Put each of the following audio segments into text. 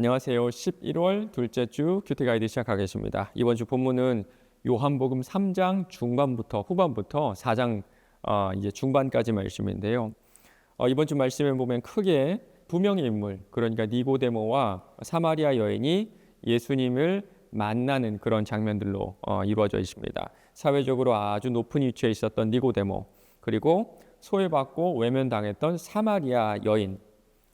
안녕하세요. 11월 둘째 주 큐티 가이드 시작하겠습니다. 이번 주 본문은 요한복음 3장 중반부터 후반부터 4장 어, 이제 중반까지 말씀인데요. 어, 이번 주 말씀에 보면 크게 두 명의 인물, 그러니까 니고데모와 사마리아 여인이 예수님을 만나는 그런 장면들로 어, 이루어져 있습니다. 사회적으로 아주 높은 위치에 있었던 니고데모, 그리고 소외받고 외면당했던 사마리아 여인,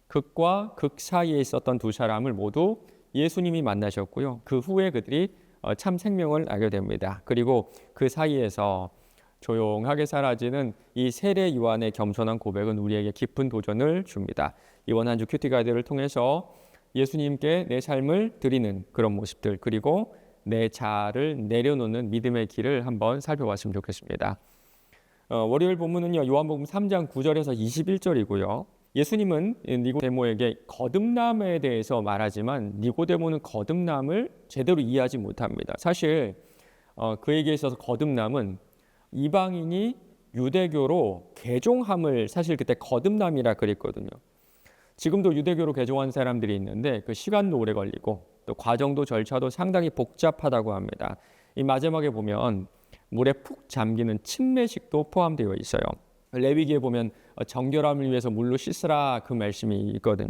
극과 극 사이에 있었던 두 사람을 모두 예수님이 만나셨고요. 그 후에 그들이 어, 참 생명을 알게 됩니다. 그리고 그 사이에서 조용하게 사라지는 이 세례 요한의 겸손한 고백은 우리에게 깊은 도전을 줍니다. 이번 한 주 큐티 가이드를 통해서 예수님께 내 삶을 드리는 그런 모습들 그리고 내 자아를 내려놓는 믿음의 길을 한번 살펴봤으면 좋겠습니다. 어, 월요일 본문은요 요한복음 3장 9절에서 21절이고요. 예수님은 니고데모에게 거듭남에 대해서 말하지만 니고데모는 거듭남을 제대로 이해하지 못합니다. 사실 어, 그에게 있어서 거듭남은 이방인이 유대교로 개종함을 사실 그때 거듭남이라 그랬거든요. 지금도 유대교로 개종한 사람들이 있는데 그 시간도 오래 걸리고 또 과정도 절차도 상당히 복잡하다고 합니다. 이 마지막에 보면 물에 푹 잠기는 침례식도 포함되어 있어요. 레위기에 보면 정결함을 위해서 물로 씻으라 그 말씀이 있거든요.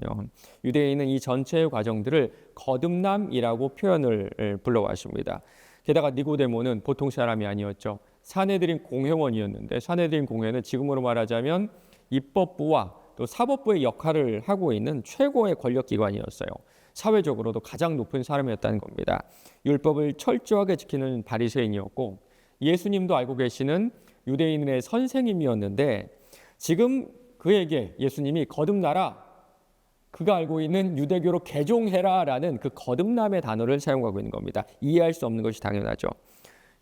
유대인은 이 전체의 과정들을 거듭남이라고 표현을 불러왔습니다. 게다가 니고데모는 보통 사람이 아니었죠. 사내들인 공회원이었는데 사내들인 공회는 지금으로 말하자면 입법부와 또 사법부의 역할을 하고 있는 최고의 권력 기관이었어요. 사회적으로도 가장 높은 사람이었다는 겁니다. 율법을 철저하게 지키는 바리새인이었고 예수님도 알고 계시는 유대인의 선생님이었는데 지금 그에게 예수님이 거듭나라 그가 알고 있는 유대교로 개종해라라는 그 거듭남의 단어를 사용하고 있는 겁니다. 이해할 수 없는 것이 당연하죠.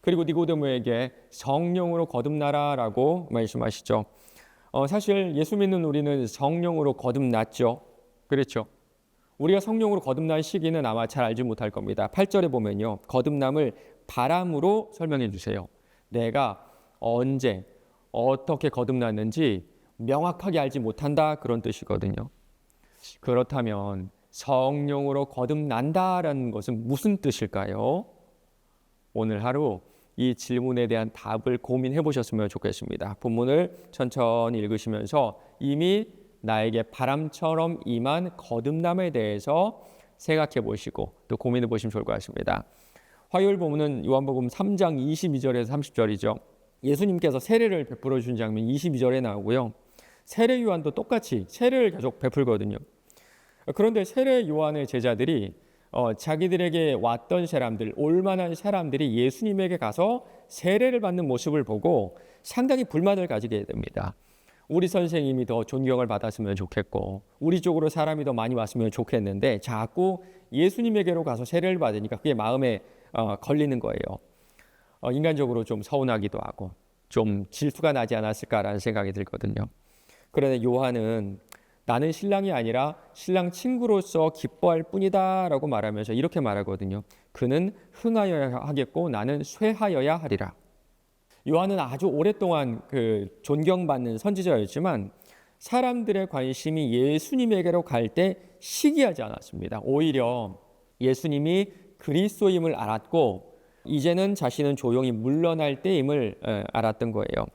그리고 니고데모에게 성령으로 거듭나라라고 말씀하시죠. 어, 사실 예수 믿는 우리는 성령으로 거듭났죠. 그렇죠. 우리가 성령으로 거듭난 시기는 아마 잘 알지 못할 겁니다. 8절에 보면요. 거듭남을 바람으로 설명해 주세요. 내가 언제 어떻게 거듭났는지 명확하게 알지 못한다 그런 뜻이거든요. 그렇다면 성령으로 거듭난다라는 것은 무슨 뜻일까요? 오늘 하루 이 질문에 대한 답을 고민해 보셨으면 좋겠습니다. 본문을 천천히 읽으시면서 이미 나에게 바람처럼 임한 거듭남에 대해서 생각해 보시고 또 고민해 보시면 좋을 것 같습니다. 화요일 본문은 요한복음 3장 22절에서 30절이죠. 예수님께서 세례를 베풀어 준 장면 22절에 나오고요. 세례 요한도 똑같이 세례를 계속 베풀거든요. 그런데 세례 요한의 제자들이 어, 자기들에게 왔던 사람들, 올만한 사람들이 예수님에게 가서 세례를 받는 모습을 보고 상당히 불만을 가지게 됩니다. 우리 선생님이 더 존경을 받았으면 좋겠고, 우리 쪽으로 사람이 더 많이 왔으면 좋겠는데, 자꾸 예수님에게로 가서 세례를 받으니까 그게 마음에 어, 걸리는 거예요. 어, 인간적으로 좀 서운하기도 하고, 좀 질투가 나지 않았을까라는 생각이 들거든요. 그런데 요한은 나는 신랑이 아니라 신랑 친구로서 기뻐할 뿐이다 라고 말하면서 이렇게 말하거든요. 그는 흥하여야 하겠고 나는 쇠하여야 하리라. 요한은 아주 오랫동안 그 존경받는 선지자였지만 사람들의 관심이 예수님에게로 갈 때 시기하지 않았습니다. 오히려 예수님이 그리스도임을 알았고 이제는 자신은 조용히 물러날 때임을 알았던 거예요.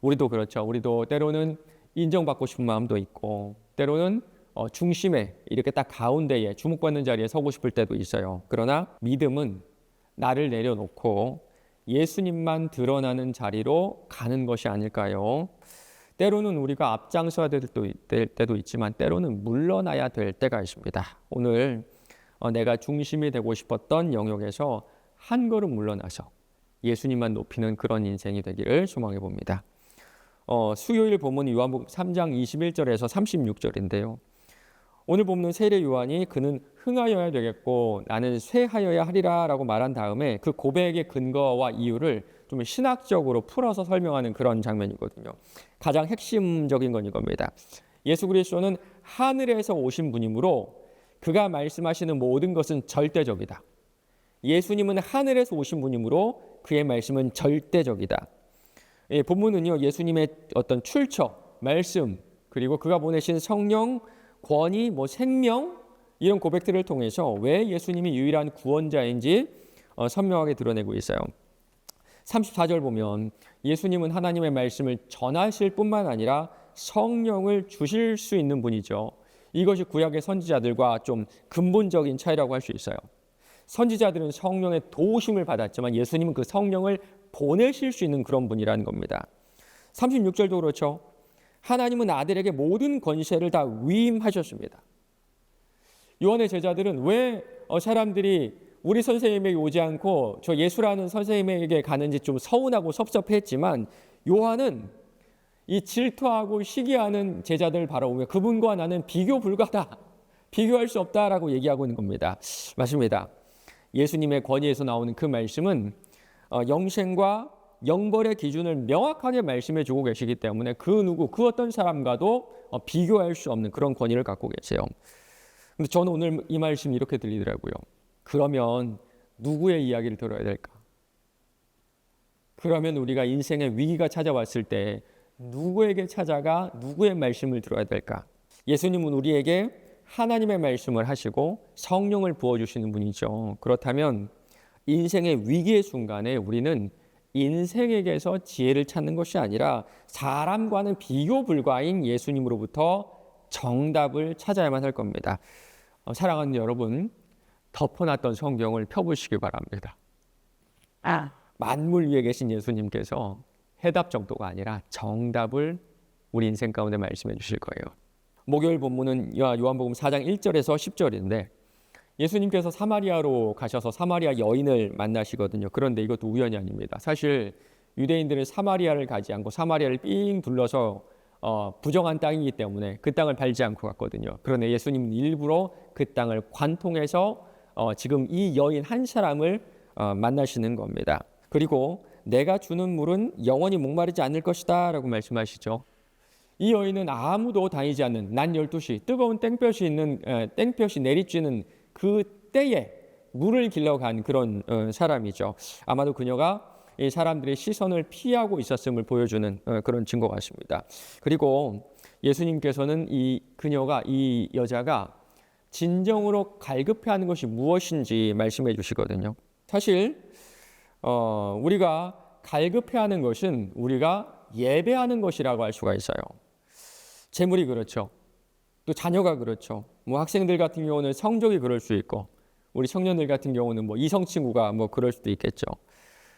우리도 그렇죠. 우리도 때로는 인정받고 싶은 마음도 있고 때로는 어, 중심에 이렇게 딱 가운데에 주목받는 자리에 서고 싶을 때도 있어요. 그러나 믿음은 나를 내려놓고 예수님만 드러나는 자리로 가는 것이 아닐까요? 때로는 우리가 앞장서야 될 때도 있지만 때로는 물러나야 될 때가 있습니다. 오늘 어, 내가 중심이 되고 싶었던 영역에서 한 걸음 물러나서 예수님만 높이는 그런 인생이 되기를 소망해 봅니다. 어, 수요일 본문 요한복음 3장 21절에서 36절인데요. 오늘 본문 세례 요한이 그는 흥하여야 되겠고 나는 쇠하여야 하리라라고 말한 다음에 그 고백의 근거와 이유를 좀 신학적으로 풀어서 설명하는 그런 장면이거든요. 가장 핵심적인 건 이겁니다. 예수 그리스도는 하늘에서 오신 분이므로 그가 말씀하시는 모든 것은 절대적이다. 예수님은 하늘에서 오신 분이므로 그의 말씀은 절대적이다. 예, 본문은요 예수님의 어떤 출처, 말씀 그리고 그가 보내신 성령, 권위, 뭐 생명 이런 고백들을 통해서 왜 예수님이 유일한 구원자인지 어, 선명하게 드러내고 있어요. 34절 보면 예수님은 하나님의 말씀을 전하실 뿐만 아니라 성령을 주실 수 있는 분이죠. 이것이 구약의 선지자들과 좀 근본적인 차이라고 할 수 있어요. 선지자들은 성령의 도우심을 받았지만 예수님은 그 성령을 보내실 수 있는 그런 분이라는 겁니다. 36절도 그렇죠. 하나님은 아들에게 모든 권세를 다 위임하셨습니다. 요한의 제자들은 왜 어, 사람들이 우리 선생님에게 오지 않고 저 예수라는 선생님에게 가는지 좀 서운하고 섭섭했지만 요한은 이 질투하고 시기하는 제자들 바라보며 그분과 나는 비교 불가다. 비교할 수 없다라고 얘기하고 있는 겁니다. 맞습니다. 예수님의 권위에서 나오는 그 말씀은 어, 영생과 영벌의 기준을 명확하게 말씀해 주고 계시기 때문에 그 누구 그 어떤 사람과도 어, 비교할 수 없는 그런 권위를 갖고 계세요. 근데 저는 오늘 이 말씀이 이렇게 들리더라고요. 그러면 누구의 이야기를 들어야 될까? 그러면 우리가 인생의 위기가 찾아왔을 때 누구에게 찾아가 누구의 말씀을 들어야 될까? 예수님은 우리에게 하나님의 말씀을 하시고 성령을 부어주시는 분이죠. 그렇다면 인생의 위기의 순간에 우리는 인생에게서 지혜를 찾는 것이 아니라 사람과는 비교 불가인 예수님으로부터 정답을 찾아야만 할 겁니다. 어, 사랑하는 여러분, 덮어놨던 성경을 펴보시기 바랍니다. 아, 만물 위에 계신 예수님께서 해답 정도가 아니라 정답을 우리 인생 가운데 말씀해 주실 거예요. 목요일 본문은 요- 요한복음 4장 1절에서 10절인데 예수님께서 사마리아로 가셔서 사마리아 여인을 만나시거든요. 그런데 이것도 우연이 아닙니다. 사실 유대인들은 사마리아를 가지 않고 사마리아를 삥 둘러서 어, 부정한 땅이기 때문에 그 땅을 밟지 않고 갔거든요. 그런데 예수님은 일부러 그 땅을 관통해서 어, 지금 이 여인 한 사람을 어, 만나시는 겁니다. 그리고 내가 주는 물은 영원히 목마르지 않을 것이다 라고 말씀하시죠. 이 여인은 아무도 다니지 않는 난 12시 뜨거운 땡볕이 있는 에, 땡볕이 내리쬐는 그 때에 물을 길러 간 그런 어, 사람이죠. 아마도 그녀가 이 사람들의 시선을 피하고 있었음을 보여주는 어, 그런 증거 같습니다. 그리고 예수님께서는 이 그녀가 이 여자가 진정으로 갈급해하는 것이 무엇인지 말씀해 주시거든요. 사실 어, 우리가 갈급해하는 것은 우리가 예배하는 것이라고 할 수가 있어요. 재물이 그렇죠. 또 자녀가 그렇죠. 뭐 학생들 같은 경우는 성적이 그럴 수 있고 우리 청년들 같은 경우는 뭐 이성 친구가 뭐 그럴 수도 있겠죠.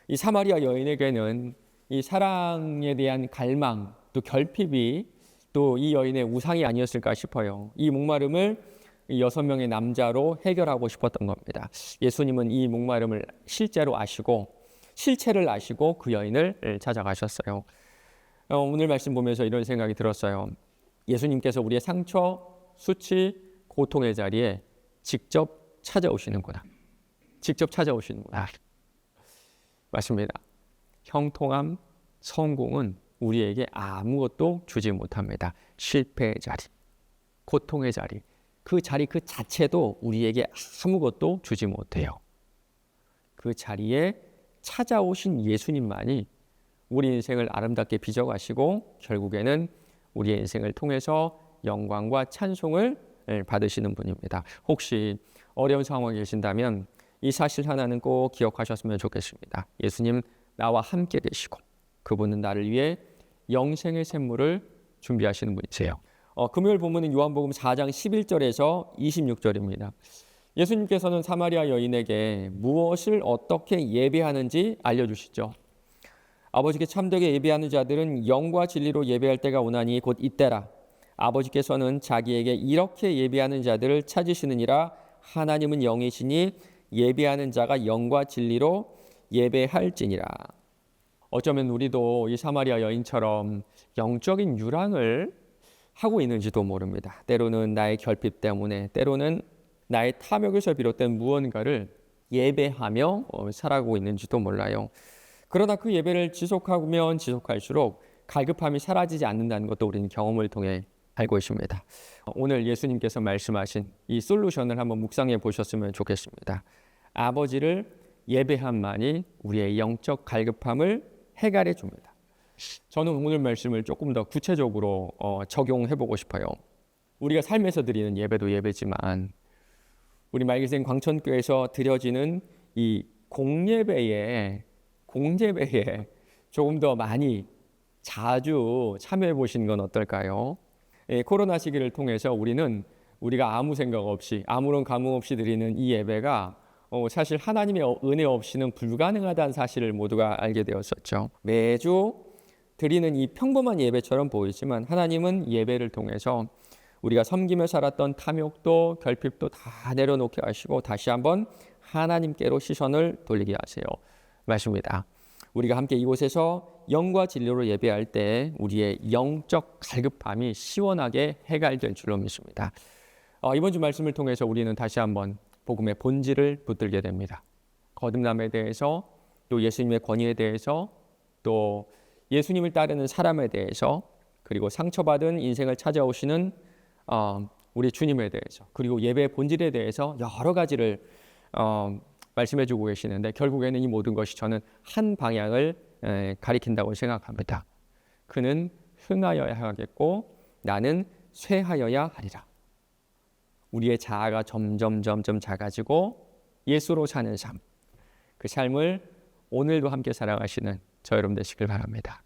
이 사마리아 여인에게는 이 사랑에 대한 갈망 또 결핍이 또 이 여인의 우상이 아니었을까 싶어요. 이 목마름을 이 여섯 명의 남자로 해결하고 싶었던 겁니다. 예수님은 이 목마름을 실제로 아시고 실체를 아시고 그 여인을 찾아가셨어요. 어, 오늘 말씀 보면서 이런 생각이 들었어요. 예수님께서 우리의 상처, 수치, 고통의 자리에 직접 찾아오시는구나. 직접 찾아오시는구나. 맞습니다. 형통함, 성공은 우리에게 아무것도 주지 못합니다. 실패의 자리, 고통의 자리, 그 자리 그 자체도 우리에게 아무것도 주지 못해요. 그 자리에 찾아오신 예수님만이 우리 인생을 아름답게 빚어가시고 결국에는 우리의 인생을 통해서 영광과 찬송을 받으시는 분입니다. 혹시 어려운 상황에 계신다면 이 사실 하나는 꼭 기억하셨으면 좋겠습니다. 예수님 나와 함께 계시고 그분은 나를 위해 영생의 샘물을 준비하시는 분이세요. 어, 금요일 본문은 요한복음 4장 11절에서 26절입니다. 예수님께서는 사마리아 여인에게 무엇을 어떻게 예배하는지 알려주시죠. 아버지께 참되게 예배하는 자들은 영과 진리로 예배할 때가 오나니 곧 이때라. 아버지께서는 자기에게 이렇게 예배하는 자들을 찾으시느니라 하나님은 영이시니 예배하는 자가 영과 진리로 예배할지니라. 어쩌면 우리도 이 사마리아 여인처럼 영적인 유랑을 하고 있는지도 모릅니다. 때로는 나의 결핍 때문에, 때로는 나의 탐욕에서 비롯된 무언가를 예배하며 어, 살아가고 있는지도 몰라요. 그러나 그 예배를 지속하면 지속할수록 갈급함이 사라지지 않는다는 것도 우리는 경험을 통해 알고 있습니다. 오늘 예수님께서 말씀하신 이 솔루션을 한번 묵상해 보셨으면 좋겠습니다. 아버지를 예배함만이 우리의 영적 갈급함을 해결해 줍니다. 저는 오늘 말씀을 조금 더 구체적으로 어, 적용해 보고 싶어요. 우리가 삶에서 드리는 예배도 예배지만 우리 말기생 광천교에서 드려지는 이 공예배에 공예배에 조금 더 많이 자주 참여해 보시는 건 어떨까요? 예, 코로나 시기를 통해서 우리는 우리가 아무 생각 없이 아무런 감흥 없이 드리는 이 예배가 어, 사실 하나님의 어- 은혜 없이는 불가능하다는 사실을 모두가 알게 되었었죠. 매주 드리는 이 평범한 예배처럼 보이지만 하나님은 예배를 통해서 우리가 섬기며 살았던 탐욕도 결핍도 다 내려놓게 하시고 다시 한번 하나님께로 시선을 돌리게 하세요. 말씀입니다. 우리가 함께 이곳에서 영과 진리로 예배할 때 우리의 영적 갈급함이 시원하게 해갈될 줄로 믿습니다. 어, 이번 주 말씀을 통해서 우리는 다시 한번 복음의 본질을 붙들게 됩니다. 거듭남에 대해서 또 예수님의 권위에 대해서 또 예수님을 따르는 사람에 대해서 그리고 상처받은 인생을 찾아오시는 어, 우리 주님에 대해서 그리고 예배의 본질에 대해서 여러 가지를 어, 말씀해 주고 계시는데 결국에는 이 모든 것이 저는 한 방향을 에, 가리킨다고 생각합니다. 그는 흥하여야 하겠고 나는 쇠하여야 하리라. 우리의 자아가 점점 점점 작아지고 예수로 사는 삶. 그 삶을 오늘도 함께 살아가시는 저 여러분 되시길 바랍니다.